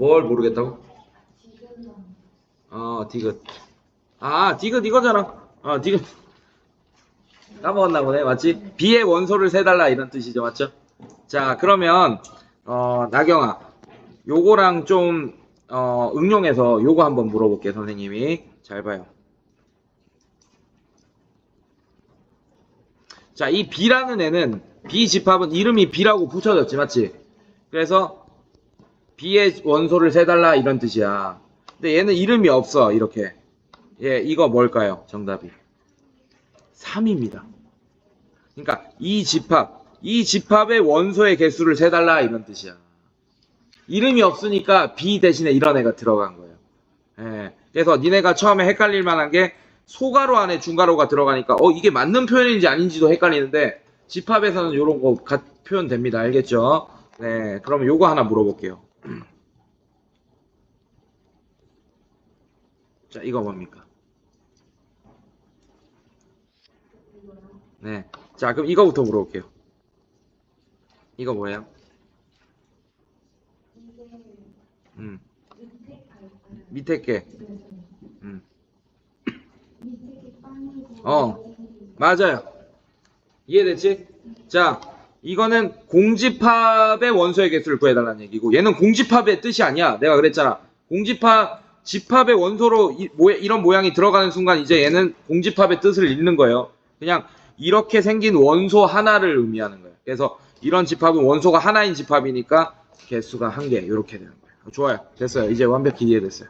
뭘 모르겠다고? 어, 디귿. 아, 디귿 이거잖아. 어, 디귿. 까먹었나 보네. 맞지? B의 원소를 세달라 이런 뜻이죠. 맞죠? 자, 그러면, 어, 나경아. 요거랑 좀, 어, 응용해서 요거 한번 물어볼게, 선생님이. 잘 봐요. 자, 이 B라는 애는, B 집합은 이름이 B라고 붙여졌지, 맞지? 그래서, B의 원소를 세달라 이런 뜻이야. 근데 얘는 이름이 없어, 이렇게. 예, 이거 뭘까요? 정답이. 3입니다. 그러니까 이 집합, 이 집합의 원소의 개수를 세달라 이런 뜻이야. 이름이 없으니까 B 대신에 이런 애가 들어간 거예요. 예, 그래서 니네가 처음에 헷갈릴 만한 게 소가로 안에 중가로가 들어가니까 어 이게 맞는 표현인지 아닌지도 헷갈리는데 집합에서는 이런 거 가- 표현됩니다. 알겠죠? 네, 그러면 요거 하나 물어볼게요. 자, 이거 뭡니까? 네. 자, 그럼 이거부터 물어볼게요. 이거 뭐예요? 음. 밑에 게. 음. 어, 맞아요. 이해됐지? 자, 이거는 공집합의 원소의 개수를 구해달라는 얘기고, 얘는 공집합의 뜻이 아니야. 내가 그랬잖아. 공집합, 집합의 원소로 이, 모, 이런 모양이 들어가는 순간 이제 얘는 공집합의 뜻을 잃는 거예요. 그냥 이렇게 생긴 원소 하나를 의미하는 거예요. 그래서 이런 집합은 원소가 하나인 집합이니까 개수가 한 개, 이렇게 되는 거예요. 좋아요. 됐어요. 이제 완벽히 이해됐어요.